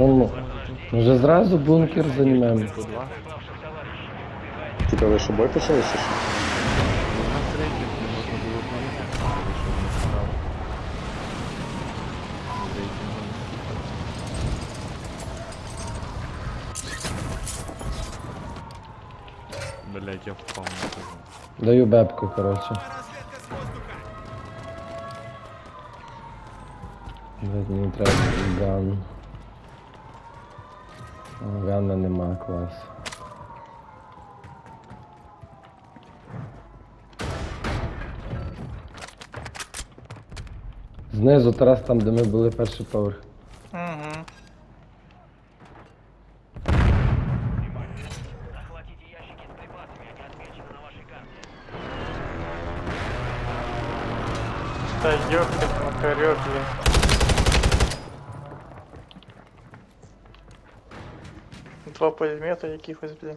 Ну? Може зразу бункер займемо? Два. Ви що бой почали чи що? Не не не. Блять, я впав на того. Даю бебку, коротше. Блядь, мені треба ган. А, Гана нема клас. Знизу Тарас там, де ми були перший поверх. Угу. Захватите ящики с припасами, они отмечены на вашей карте. Та ёпта, макарёк, блин. Два пулемета якихось, блін.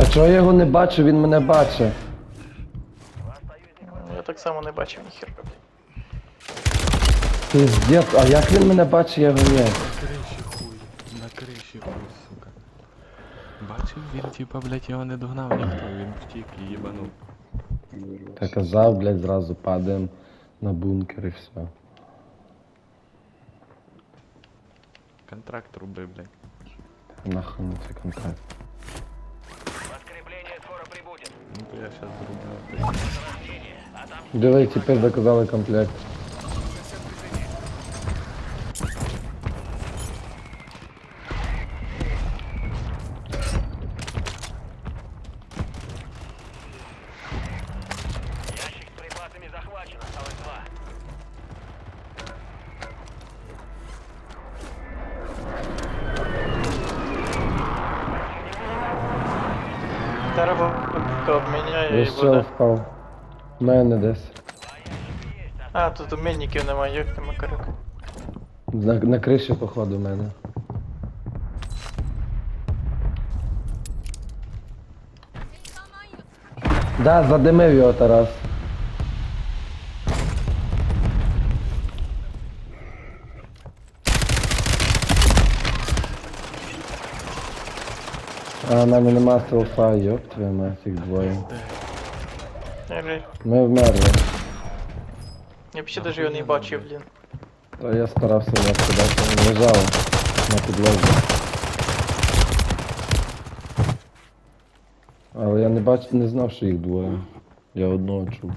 А чого я його не бачу, він мене бачить. Я так само не бачив ніхера, блін. Пиздец, а як він мене бачить, я його ні. На криші хуй, на криші хуй, сука. Бачив, він типа, блять, його не догнав ніхто, він втік і їбанув. Та казав, блядь, зразу падаємо на бункер і все. Контракт руби, блять. Нахуй на цей контракт. Подкрепление скоро прибудет. Ну я. А там Диви, тепер заказали комплект. Обміняє Я і все буде. впав. У мене десь. А, тут обмінників немає, як ти макарюк. На, на криші, походу, в мене. Да, задимив його Тарас. А, нам нема селфа, йоп, твою мать, їх двоє. Ми вмерли. Я ще даже його не бачив, блін. Та я старався не скидати, він лежав на підлозі. Але я не бачив, не знав, що їх двоє. Я одного чув.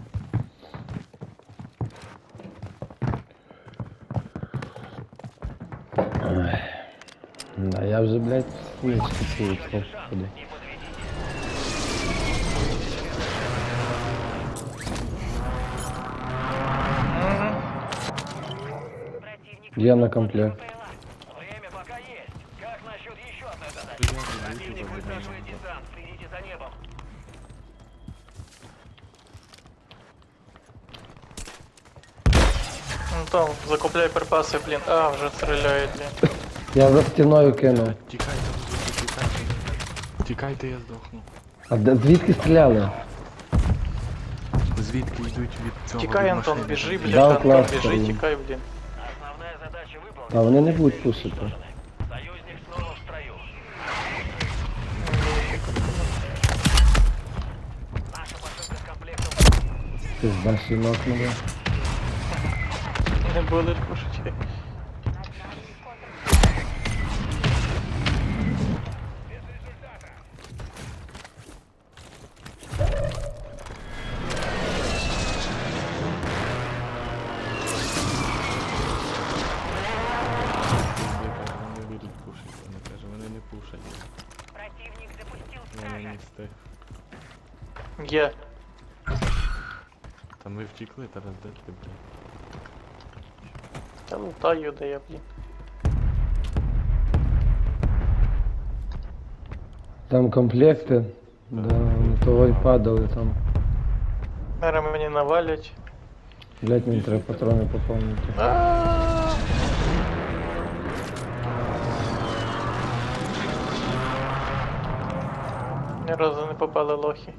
я вже, блядь, свічки получив, походу. Є на комплект. Время пока есть. Как насчет еще одной задачи? Противник высаживает десант, следите за небом. Ну там, закупляй припаси, блін. А, вже стріляють, блін. Я за стіною кинув. Тікайте, мужики, тікайте. Тікайте, я здохну. А де, звідки стріляли? Звідки йдуть від цього? Тікай, від Антон, машини? біжи, блін, Да, Антон, клас, біжи, блін. тікай, блін. Основная задача выполнена. А вони не будуть пушити. Союзник снова в строю. Наша посылка с комплектом Пизда, щінок мене. Не будеш пушити. запустил Вони стража. не встиг. Є. Та ми втікли, Тарас, де ти, блядь? Та лутаю, де я, блін. Там комплекти. Да, ну того й падали там. Зараз мені навалять. Блять, мені треба патрони поповнити. А-а-а. Ні разу не попали лохи.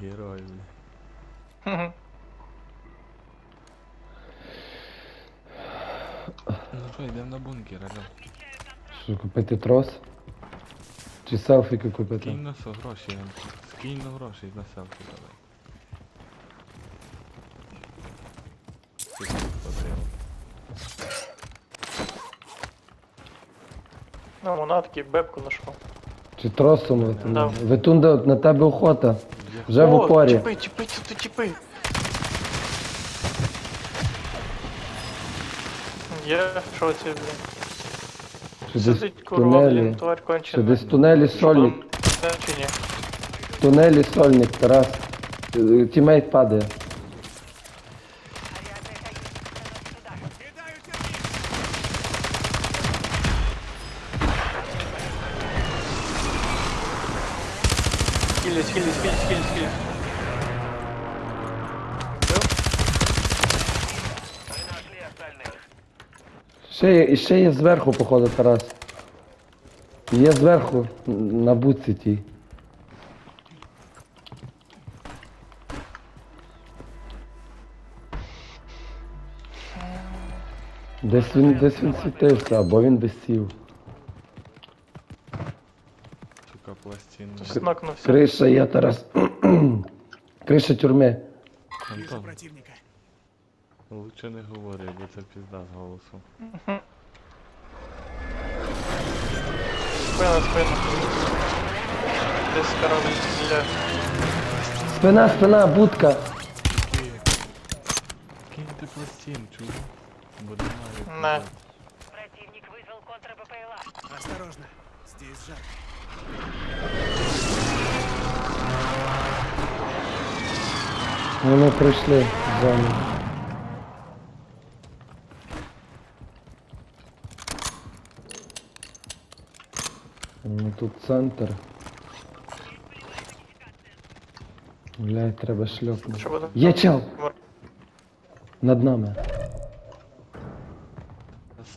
Герой, блін. Ну що, йдемо на бункер, алло. Що, купити трос? Чи селфіки купити? Кинь на що гроші, скинь на гроші на селфі давай. Ти тут ходив. Ну, вона такий бебку знайшов. Чи тросом? Да. Витунда, на тебе охота. Вже в упорі. Тіпи, тіпи, тут тіпи. Я в шоці, блін. Сидить курва, блін, тварь Що кончена. десь в тунелі сольник. Чи ні? В тунелі сольник, Тарас. Тімейт падає. Хились, хились. Мы нашли остальных. Ще є, і ще є зверху, походу, Тарас. Є зверху, на буці тій. Десь він, десь він світився, або він десь сів. Сука, пластин. Тут нокнувся. Криша є, Тарас. Криша тюрми. Антон, лучше не говори, бо це пізда з голосу. Спина, спина. Десь корабль стріляє. Спина, спина, будка. Киньте пластин, чого? Бо немає. Не. Противник вызвал контр-БПЛА. Осторожно, здесь жарко. Вони прийшли в зону. Ну тут центр. Блядь, треба шльопнути. Що буде? Є чел! Над нами.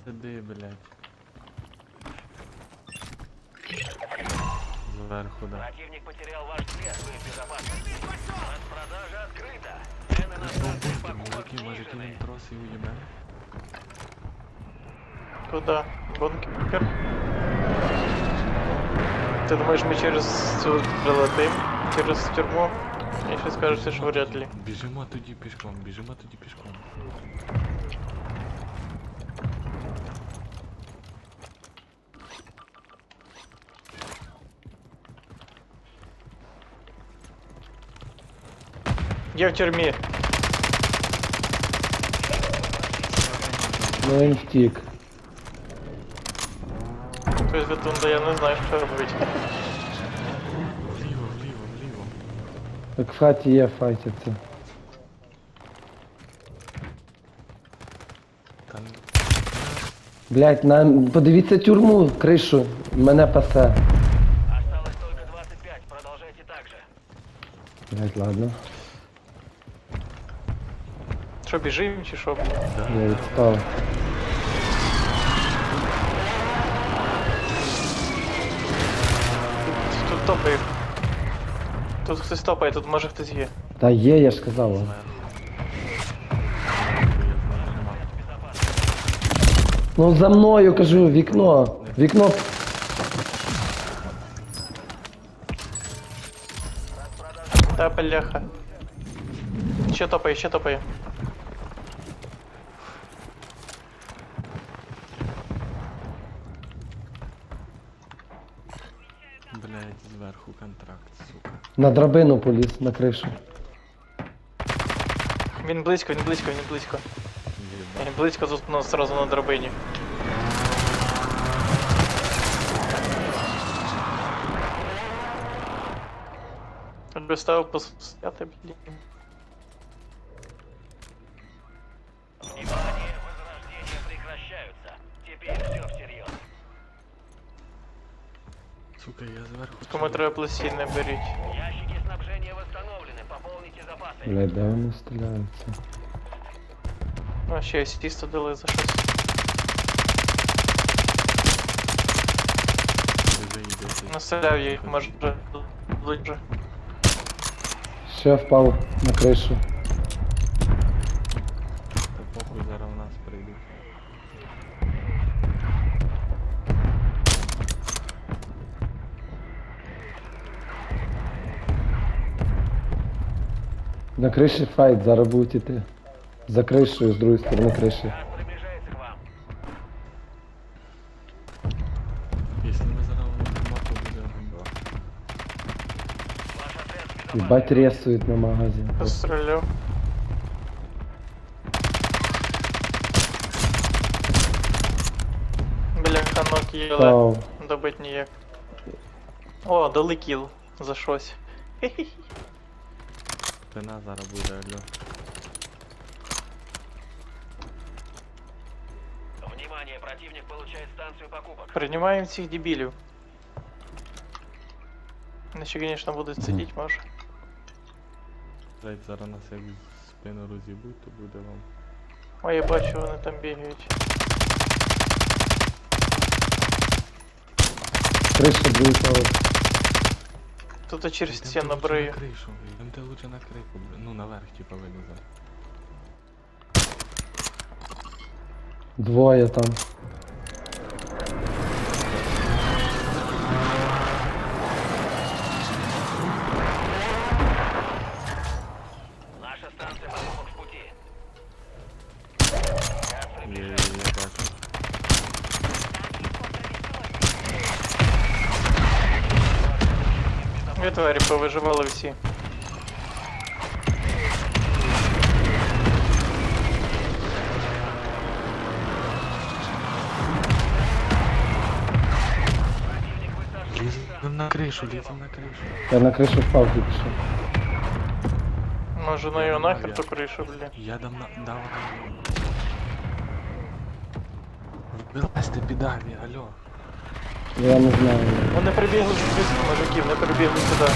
Сиди, блядь. Зверху, да. Противник потерял ваш след, вы в безопасности. Распродажа открыта. Цены на станции по Мужики, може кинем трос і уїбем? Куда? Бункер? Ти думаєш, ми через цю прилетим? Через тюрму? Я ще скажу, що вряд ли. Біжимо тоді пішком, біжимо тоді пішком. Я в тюрмі. Ну він втік. Тобто Вітунда, я не знаю, що робити. Вліво, вліво, вліво. Так в хаті є файтяться. Там Блять, на... подивіться тюрму, кришу. Мене пасе. Осталось только 25. Продолжайте так же. Блять, ладно. Що, біжим чи що? Я відстав. Тут, тут топає. Тут хтось топає, тут може хтось є. Та є, я ж казав. зверху. Бо я знаю, нема. Ну за мною кажу, вікно. Вікно. Та бляха. Ще топає, ще топає. На драбину поліз, на кришу. Він близько, він близько, він близько. Він близько тут ну, сразу на драбині. Став постояти, блін. Сука, я зверху. Кому чую. треба пластини беріть. Ящики снабжения восстановлены. Пополните запасы. Блять, де вони стріляються? А, ще сісто дали за щось. Ти заїбешся. Населяв їх, може, дуже. Ще впав на кришу. На криші файт, зараз будуть іти. За кришею, з другої сторони криші. Газ приближается к вам. Якщо ми зараз вийдемо, то. Ваш отряд в безопасности. Їбать ресують на магазин. Постріляв. Бляха ног їли. Впав. Добить ніяк. О, дали кіл за щось. Хе-хе. Спина зараз буде, алло. Внимание, противник получает станцию покупок. Приймаємо цих дебілів. Вони ще, звісно, будуть сидіти, може. Блять, зараз нас як спину розібуть, то буде вам. О, я бачу, вони там бігають. Криша другий Тут через Йдемте стену лучше. На крышу. йдемте лучше на крышу, бля. ну наверх типа вилізати. Двоє там. Дві тварі повиживали всі. Лізем на кришу, лізем на кришу. Я на кришу впав тільки що. Може на його нахер ту кришу, блін. Я дам на... дав Вилазьте підарні, алло. Я не знаю. Вони прибігли з близько мужиків, не прибігли сюди.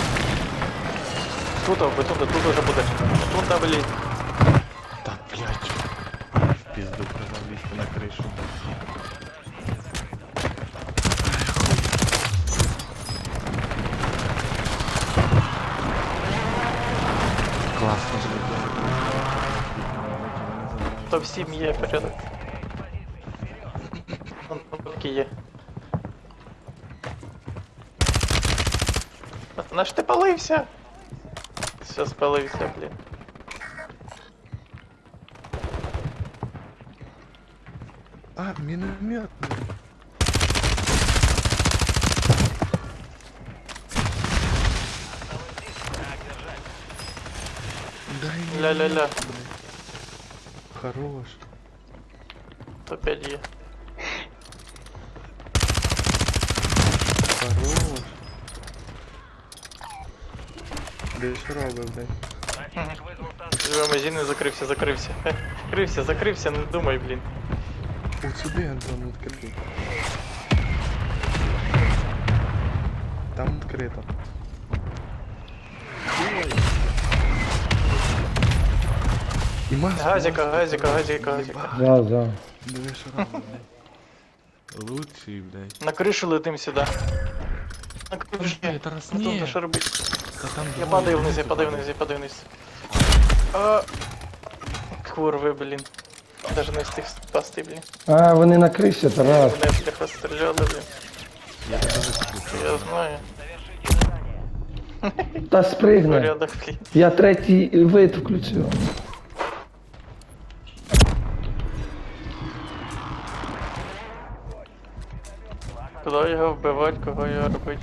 Тут, аби тут, тут уже буде. Тут, блін. Так, блядь. В пизду казав лізти на кришу. Класно, блядь. То всім є порядок. Вон такі є. На ж ти палився? Все, спалився, блін. А, міномет. Дай мне Ля-ля-ля. Хорош. То 5 є. Де що робив, блядь? Живе магазин закрився, закрився. Хе, Закрився, закрився, не думай, блін. От сюди, Антон, відкрий. Там відкрито. І Газіка, газіка, коротше, газіка, газіка. їбать. За, за. Що блядь. Лучший, блядь. На кришу летим сюди. На кришу. Тарас, ні. то що робити? Та там Я двоє падаю вниз, я падаю вниз, я падаю вниз. А... Курви, блін. Даже не встиг спасти, блін. А, вони на криші, Тарас. Мене бляха стріляли, блін. Я тебе виключу. Я знаю. Та. Порядок, блін. Я третій вид включив. Куди його вбивати, кого його робити?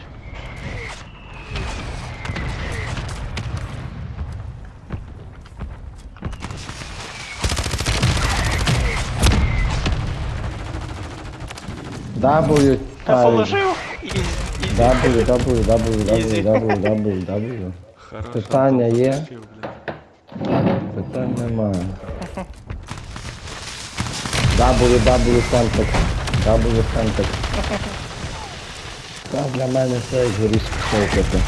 W, Я положив і... і... W, W, W, W, W, W, W. Хорошо, Питання є? включив, блядь. Питань немає. W, W, Centex. Та для мене це як горішки шовкати.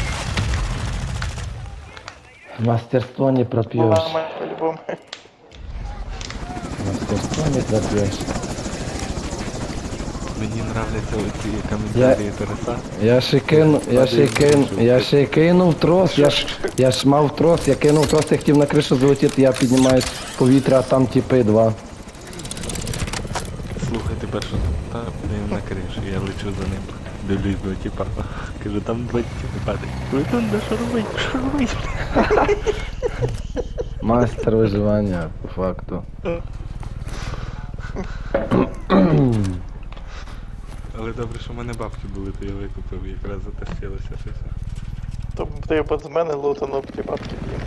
Мастерство не проп'єш. Мама, по-любому. Мастерство не проп'єш. Мені нравляться оці коментарі Тараса. Я ще кину, я ще кину, я ще кинув трос, я ж, я ж мав трос, я кинув трос, я хотів на кришу залетіти, я піднімаюсь в повітря, а там тіпи два. Слухай, тепер що та блін на криші, я лечу за ним. Дивлюсь до типа. Кажу, там два падають. Ви тут да що робить? Що робить? Мастер виживання, по факту. Але добре, що в мене бабки були, то я викупив, якраз затащилося все. То ти б з мене лутанув ті бабки. б'є.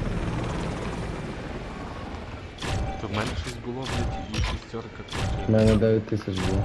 То в мене щось було, блядь, і шістерка У мене 9 тисяч було.